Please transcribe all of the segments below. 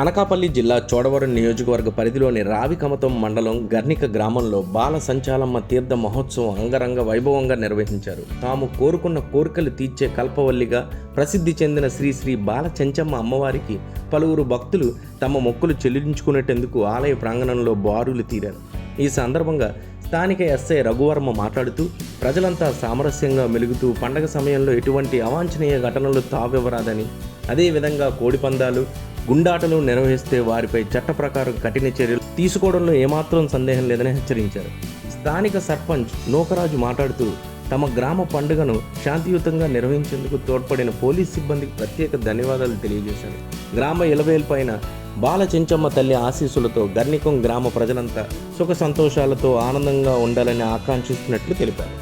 అనకాపల్లి జిల్లా చోడవరం నియోజకవర్గ పరిధిలోని రావికమతం మండలం గర్నిక గ్రామంలో బాల సంచాలమ్మ తీర్థ మహోత్సవం అంగరంగ వైభవంగా నిర్వహించారు. తాము కోరుకున్న కోరికలు తీర్చే కల్పవల్లిగా ప్రసిద్ధి చెందిన శ్రీ శ్రీ బాల చెంచమ్మ అమ్మవారికి పలువురు భక్తులు తమ మొక్కులు చెల్లించుకునేటందుకు ఆలయ ప్రాంగణంలో బారులు తీరారు. ఈ సందర్భంగా స్థానిక ఎస్ఐ రఘువర్మ మాట్లాడుతూ ప్రజలంతా సామరస్యంగా మెలుగుతూ పండగ సమయంలో ఎటువంటి అవాంఛనీయ ఘటనలు తావివ్వరాదని అదేవిధంగా కోడిపందాలు గుండాటలు నిర్వహిస్తే వారిపై చట్ట ప్రకారం కఠిన చర్యలు తీసుకోవడంలో ఏమాత్రం సందేహం లేదని హెచ్చరించారు. స్థానిక సర్పంచ్ నూకరాజు మాట్లాడుతూ తమ గ్రామ పండుగను శాంతియుతంగా నిర్వహించేందుకు తోడ్పడిన పోలీస్ సిబ్బందికి ప్రత్యేక ధన్యవాదాలు తెలియజేశారు. గ్రామ ఇలవేల్పైన బాల చెంచమ్మ తల్లి ఆశీస్సులతో గర్నికం గ్రామ ప్రజలంతా సుఖ సంతోషాలతో ఆనందంగా ఉండాలని ఆకాంక్షిస్తున్నట్లు తెలిపారు.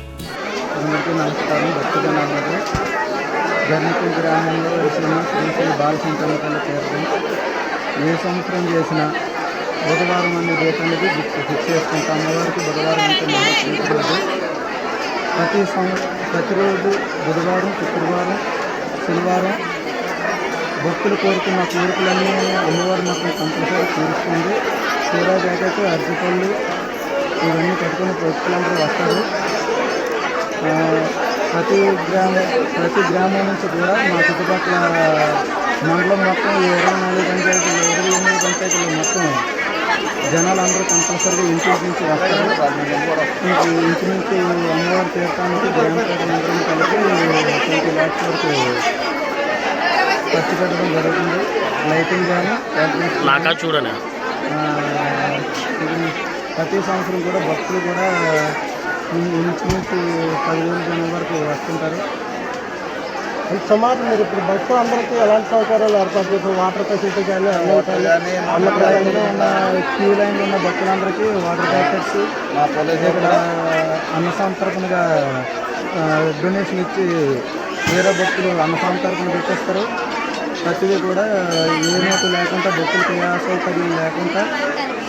అందరికీ గ్రామంలో వేసిన శ్రీ శ్రీ బాలశంకరపల్లి తీర్థం ఏ సంవత్సరం చేసిన బుధవారం అనే డేట్ అనేది ఫిక్స్ చేసుకుంటాం. అమ్మవారికి బుధవారం అంటే మహా రోజు. ప్రతి సంవ ప్రతిరోజు బుధవారం శుక్రవారం శనివారం భక్తులు కోరుకున్న కోరికలన్నీ అమ్మవారు మాకు కంపల్సరీ తీరుస్తుంది. తీరా జాకెట్ అరటిపళ్ళు ఇవన్నీ కట్టుకుని భక్తులందరూ వస్తారు ప్రతి గ్రామం ప్రతి గ్రామం నుంచి కూడా మా చుట్టుపక్కల మండలం మొత్తం ఇరవై నాలుగు పంచాయతీలు ఇరవై ఎనిమిది పంచాయతీలు మొత్తం జనాలు అందరూ కంపల్సరీగా ఇంటి నుంచి వస్తారు. ఇంక ఇంచుమించు అమ్మవారి తీర్థానికి గ్రామ కలిపి ట్వంటీ ల్యాక్స్ వరకు ఖర్చు పెట్టడం జరుగుతుంది. లైటింగ్ కానీ నాకా చూడనా ప్రతి సంవత్సరం కూడా భక్తులు కూడా ఇంచుమించు పదివేల జనం వరకు వస్తుంటారు. సుమారు మీరు ఇప్పుడు బస్సు అందరికీ ఎలాంటి సౌకర్యాలు ఏర్పాటు చేస్తారు వాటర్ ఫెసిలిటీ కానీ అన్నప్రదంగా ఉన్న క్యూ లైన్లో ఉన్న భక్తులందరికీ వాటర్ ప్యాకెట్స్ ఇక్కడ అన్న సంతర్పణగా డొనేషన్ ఇచ్చి వేరే భక్తులు అన్న సంతర్పణ పెట్టేస్తారు ప్రతిదీ కూడా ఏ నోటు లేకుండా భక్తులకు ఏ అసౌకర్యం లేకుండా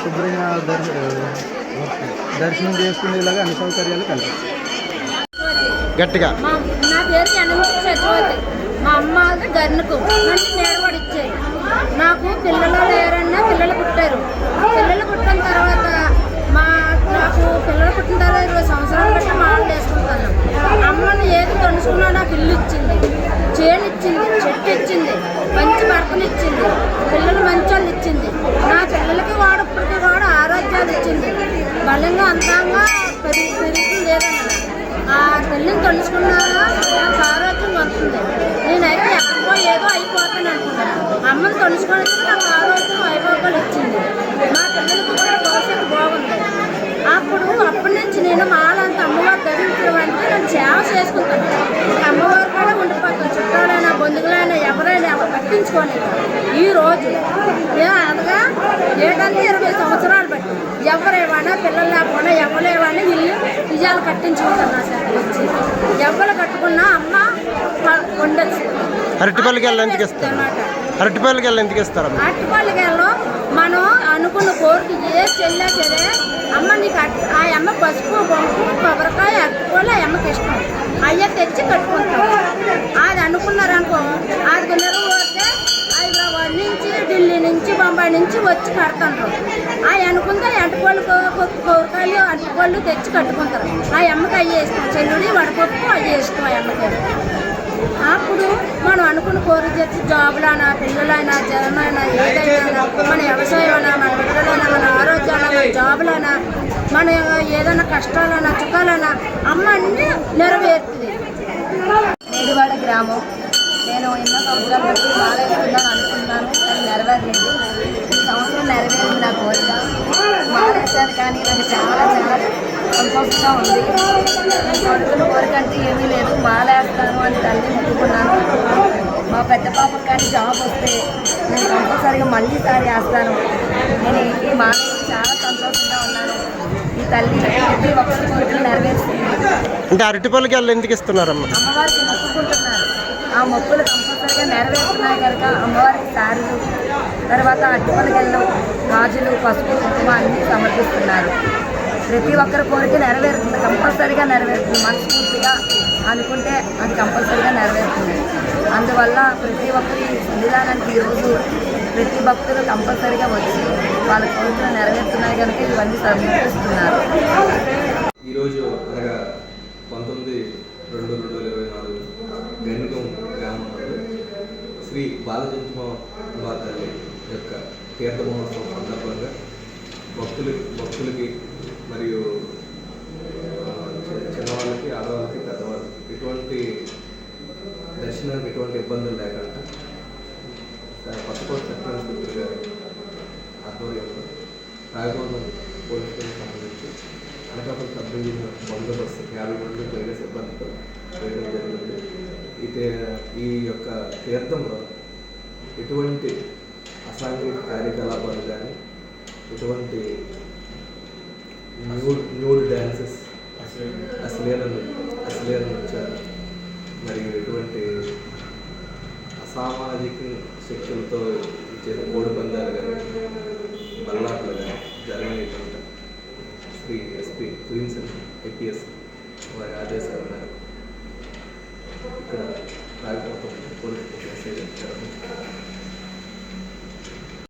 శుభ్రంగా దర్శ దర్శనం చేసుకునేలాగా అన్ని సౌకర్యాలు కల్పిస్తారు గట్టిగా. మా నా పేరు చక్రవర్తి. మా అమ్మ గర్నుకు నన్ను నాకు పిల్లలు లేరన్నా పిల్లలు పుట్టారు. పిల్లలు పుట్టిన తర్వాత మా నాకు పిల్లలు పుట్టిన తర్వాత ఇరవై సంవత్సరాలు బట్టి మాలు వేసుకుంటాను అమ్మను ఏది తొలుసుకున్నా నాకు ఇల్లు ఇచ్చింది చేను ఇచ్చింది చెట్టు ఇచ్చింది మంచి భర్తలు ఇచ్చింది పిల్లలు మంచి వాళ్ళు ఇచ్చింది నా పిల్లలకి వాడు ఇప్పటికీ కూడా ఆరోగ్యాలు ఇచ్చింది అంతంగా అందంగా పెరుగు పెరుగుతుంది ఆ తల్లిని తలుచుకున్నా నాకు ఆరోగ్యం వస్తుంది నేనైతే ఎక్కడికో ఏదో అయిపోతాను అనుకున్నాను అమ్మని తలుచుకొని నాకు ఆరోగ్యం వైభోగాలు వచ్చింది. మా పిల్లలకి కూడా భవిష్యత్తు బాగుంది. అప్పుడు అప్పటి నుంచి నేను మాలంత అమ్మవారు ధరించడం అంటే నేను సేవ చేసుకుంటాను అమ్మవారు కూడా ఉండిపోతాను చుట్టాలైనా బంధువులైనా ఎవరైనా ఎవరు పట్టించుకోలేదు. ఈ రోజు ఏ అనగా ఏటంటే ఇరవై సంవత్సరాలు బట్టి ఎవరేమన్నా పిల్లలు లేకుండా ఎవరేమన్నా ఇల్లు నిజాలు కట్టించుకుంటున్నా సార్. వచ్చి ఎవరు కట్టుకున్నా అమ్మ ఉండొచ్చు అరటిపల్లికి వెళ్ళి ఎందుకు ఇస్తారు అరటిపల్లికి వెళ్ళి ఎందుకు ఇస్తారమ్మా అట్టుపల్లిలో మనం అనుకున్న కోరిక ఏ చెల్లా సరే అమ్మ నీకు ఆ అమ్మ పసుపు బొంపు కొబ్బరికాయ అట్టుకోవాలి ఆ అమ్మకి ఇష్టం. అయ్య తెచ్చి కట్టుకుంటాం. అది అనుకున్నారనుకో అది నెరవేరితే హైదరాబాద్ నుంచి ఢిల్లీ నుంచి బొంబాయి నుంచి వచ్చి కడతారు ఆ అనుకుంటే అట్టుకోళ్ళు కోరికాయలు అటుకోళ్ళు తెచ్చి కట్టుకుంటారు. ఆ అమ్మకి అయ్యే ఇష్టం. చెల్లుడి వడపప్పు అవి ఇష్టం ఆ అమ్మకి. అప్పుడు మనం అనుకున్న కోరిక చేసి జాబులైనా పిల్లలైనా జనమైనా ఏదైనా మన వ్యవసాయమైనా మన పిల్లలైనా మన ఆరోగ్యాలైనా మన జాబులైనా మన ఏదైనా కష్టాలైనా చుఖాలైనా అమ్మ అన్ని నెరవేరుతుంది. గ్రామం. నేను ఎన్నో సంవత్సరాలు నెరవేరింది నా కానీ నాకు చాలా చాలా సంతోషంగా ఉంది నేను కోరుకున్న ఏమీ లేదు మాలేస్తాను అని తల్లి ముట్టుకున్నాను మా పెద్ద పాపకు కానీ జాబ్ వస్తే నేను కంపల్సరీగా మళ్ళీ సారి వేస్తాను నేను ఈ మాల చాలా సంతోషంగా ఉన్నాను ఈ తల్లి ప్రతి ఒక్కరి కోరికలు నెరవేరుస్తుంది అంటే అరటిపల్లికి వెళ్ళి ఎందుకు ఇస్తున్నారమ్మ? అమ్మవారికి మొక్కుకుంటున్నారు. ఆ మొక్కులు కంపల్సరిగా నెరవేరుతున్నాయి కనుక అమ్మవారికి సారులు తర్వాత అట్టుపలగల్లో గాజులు పసుపు కుంకుమ అన్నీ సమర్పిస్తున్నారు. ప్రతి ఒక్కరి కోరిక నెరవేరుతుంది కంపల్సరిగా నెరవేరుతుంది. మనస్ఫూర్తిగా అనుకుంటే అది కంపల్సరిగా నెరవేరుతుంది. అందువల్ల ప్రతి ఒక్కరి సన్నిధానానికి ఈరోజు ప్రతి భక్తులు కంపల్సరీగా వచ్చి వాళ్ళ కోరికలు నెరవేరుతున్నాయి కనుక ఇవన్నీ సమర్పిస్తున్నారు ఈరోజు అనగా పంతొమ్మిది రెండు రెండు వేల ఇరవై నాలుగు గణితం గ్రామంలో శ్రీ బాలజంజమ తల్లి యొక్క తీర్థ మహోత్సవం సందర్భంగా భక్తులు భక్తులకి మరియు చిన్నవాళ్ళకి ఆడవాళ్ళకి పెద్దవాళ్ళకి ఎటువంటి దర్శనానికి ఎటువంటి ఇబ్బందులు లేకుండా ఆ, కొత్తకోట చట్టం ఇన్స్పెక్టర్ గారి ఆధ్వర్యంలో రాయగోళం పోలీస్ స్టేషన్ సంబంధించి అనకాపల్లి సబ్ డివిజన్ బందోబస్తు యాభై మంది పైగా సిబ్బందితో వేయడం జరిగింది. అయితే ఈ యొక్క తీర్థంలో ఎటువంటి అసాంఘిక కార్యకలాపాలు కానీ ఎటువంటి న్యూడ్ న్యూడ్ డ్యాన్సెస్ అశ్లీల అశ్లీల నృత్యాలు మరియు ఎటువంటి అసామాజిక శక్తులతో చేసే కోడి పందాలు కానీ బల్లాట్లు కానీ జరగలేకుండా శ్రీ ఎస్పీ క్వీన్స్ ఐపీఎస్ వారి ఆదేశాల మేరకు ఇక్కడ రాకపోతే కోరిక స్టేషన్ జరగడం